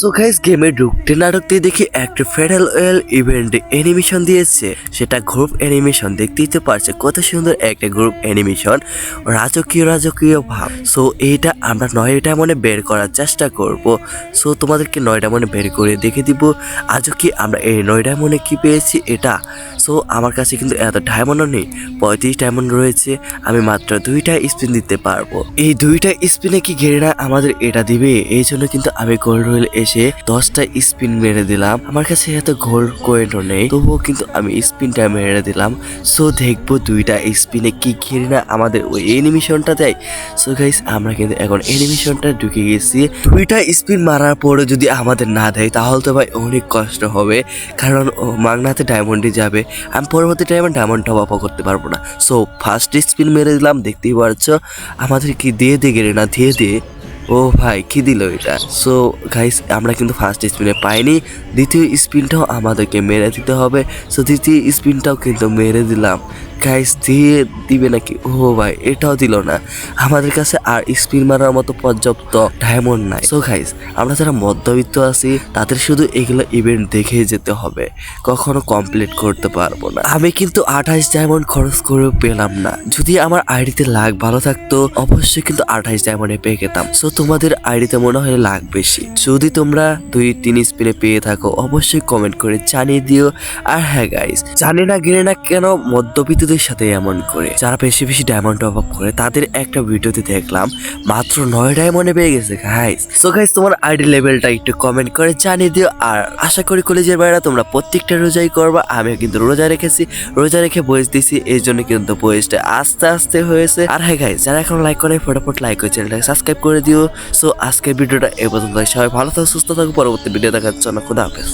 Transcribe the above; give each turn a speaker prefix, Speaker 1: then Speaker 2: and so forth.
Speaker 1: So guys গেমে ঢুকতে না ঢুকতে দেখি একটা ওয়েল ইভেন্ট অ্যানিমেশন দিয়েছে। সেটা গ্রুপ অ্যানিমেশন দেখতেই তো পারছে কত সুন্দর একটা গ্রুপ অ্যানিমেশন রাজকীয় রাজকীয় ভাব। সো এইটা আমরা নয়টা মনে বের করার চেষ্টা করব। সো তোমাদেরকে নয়টা মনে বের করে দেখে দিব। আজও কি আমরা এই নয়টা মনে কি পেয়েছি? এটা সো আমার কাছে কিন্তু এত ডায়মন্ডও নেই, পঁয়ত্রিশ ডায়মন্ড রয়েছে, আমি মাত্র দুইটা স্পিন দিতে পারব। এই দুইটা স্পিনে কি ঘেরেনা আমাদের এটা দিবে? এই জন্য কিন্তু আমি গোল্ড রয়েল এসে দশটা স্পিন মেরে দিলাম। আমার কাছে এত গোল্ড কোয়েন্টও নেই, তবুও কিন্তু আমি স্পিনটা মেরে দিলাম। সো দেখব দুইটা স্পিনে কি ঘেরেনা আমাদের ওই এনিমিশনটা দেয়। সো গাইস আমরা কিন্তু এখন এনিমেশনটা ঢুকে গেছি। দুইটা স্পিন মারার পরে যদি আমাদের না দেয়, তাহলে তো ভাই অনেক কষ্ট হবে। কারণ মাগনাতে ডায়মন্ডে যাবে। আমি পরবর্তী টাইমে ডায়মন্ড টপ আপ করতে পারব না। সো ফার্স্ট স্পিন মেরে দিলাম, দেখতেই পারছ আমাদের কি দিয়ে দিয়ে গেলে না, দিয়ে দিয়ে ও ভাই, কি দিল এটা? সো গাইস আমরা কিন্তু ফার্স্ট স্পিনে পাইনি। দ্বিতীয় স্পিনটাও আমাদেরকে মেরে দিতে হবে। সো দ্বিতীয় স্পিনটাও কিন্তু মেরে দিলাম। গাইস দিয়ে দিবে নাকি? ও ভাই, এটাও দিল না। আমাদের কাছে আর স্পিন মারার মতো পর্যাপ্ত ডায়মন্ড নাই। সো গাইস আমরা যারা মধ্যবিত্ত আছি, তাদের শুধু এগুলো ইভেন্ট দেখে যেতে হবে। কখনো কমপ্লিট করতে পারব না। আমি কিন্তু আঠাইশ ডায়মন্ড খরচ করেও পেলাম না। যদি আমার আইডিতে লাগ ভালো থাকতো, অবশ্যই কিন্তু আঠাইশ ডায়মন্ডে পেয়ে যেতাম। সো তোমাদের আইডিতে মনে হয় লাখ বেশি। যদি তোমরা দুই তিন স্পিনে পেয়ে থাকো, অবশ্যই কমেন্ট করে জানিয়ে দিও। আর হ্যাঁ গাইস জানি না, গেলে না কেন মধ্যবিত্তদের সাথে এমন করে। যারা বেশি বেশি ডায়মন্ড আপ করে, তাদের একটা ভিডিওতে দেখলাম, মাত্র নয় ডায়মন্ডে পেয়ে গেছে গাইস সো গাইস তোমার আইডি লেভেলটা একটু কমেন্ট করে জানিয়ে দিও। আর আশা করি কলেজের বাইরে তোমরা প্রত্যেকটা রোজাই করবা। আমি কিন্তু রোজা রেখেছি। রোজা রেখে বয়স দিছি, এই জন্য কিন্তু বয়সটা আস্তে আস্তে হয়েছে। আর হ্যাঁ গাইস যারা এখন লাইক করে ফটাফট লাইক করে চ্যানেলটাকে সাবস্ক্রাইব করে দিও। সো আজকের ভিডিওটা এ পর্যন্ত সবাই ভালো থাকো, সুস্থ থাকো, পরবর্তী ভিডিও দেখার জন্য খুদা হাফেজ।